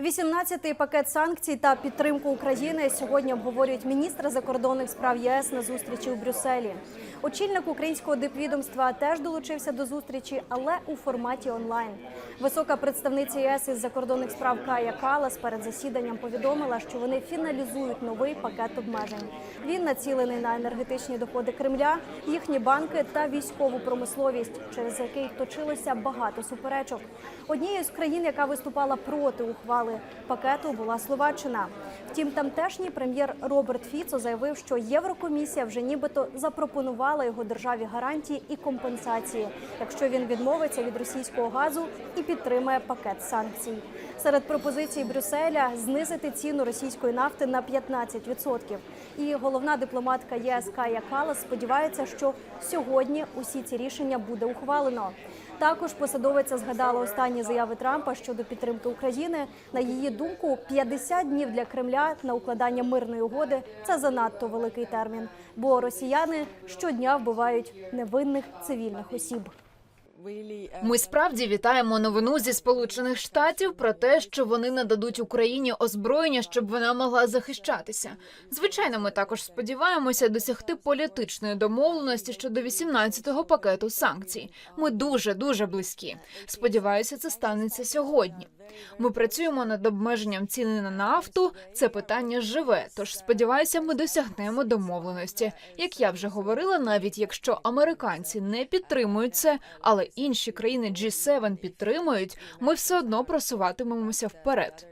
18-й пакет санкцій та підтримку України сьогодні обговорюють міністри закордонних справ єС на зустрічі у Брюсселі. Очільник українського дипвідомства теж долучився до зустрічі, але у форматі онлайн. Висока представниця ЄС із закордонних справ Кая Калас перед засіданням повідомила, що вони фіналізують новий пакет обмежень. Він націлений на енергетичні доходи Кремля, їхні банки та військову промисловість, через який точилося багато суперечок. Однією з країн, яка виступала проти ухвали пакету, була Словаччина. Втім, тамтешній прем'єр Роберт Фіцо заявив, що Єврокомісія вже нібито запропонувала його державі гарантії і компенсації, якщо він відмовиться від російського газу і підтримає пакет санкцій. Серед пропозицій Брюсселя знизити ціну російської нафти на 15%. І головна дипломатка ЄС Кая Калас сподівається, що сьогодні усі ці рішення буде ухвалено. Також посадовиця згадала останні заяви Трампа щодо підтримки України. На її думку, 50 днів для Кремля на укладання мирної угоди це занадто великий термін, бо росіяни щодня вбивають невинних цивільних осіб. Ми справді вітаємо новину зі сполучених штатів про те, що вони нададуть Україні озброєння, щоб вона могла захищатися. Звичайно, ми також сподіваємося досягти політичної домовленості щодо 18-го пакету санкцій. Ми дуже дуже близькі. Сподіваюся, це станеться сьогодні. Ми працюємо над обмеженням ціни на нафту. Це питання живе. Тож сподіваюся, ми досягнемо домовленості. Як я вже говорила, навіть якщо американці не підтримують це, але інші країни G7 підтримують, ми все одно просуватимемося вперед.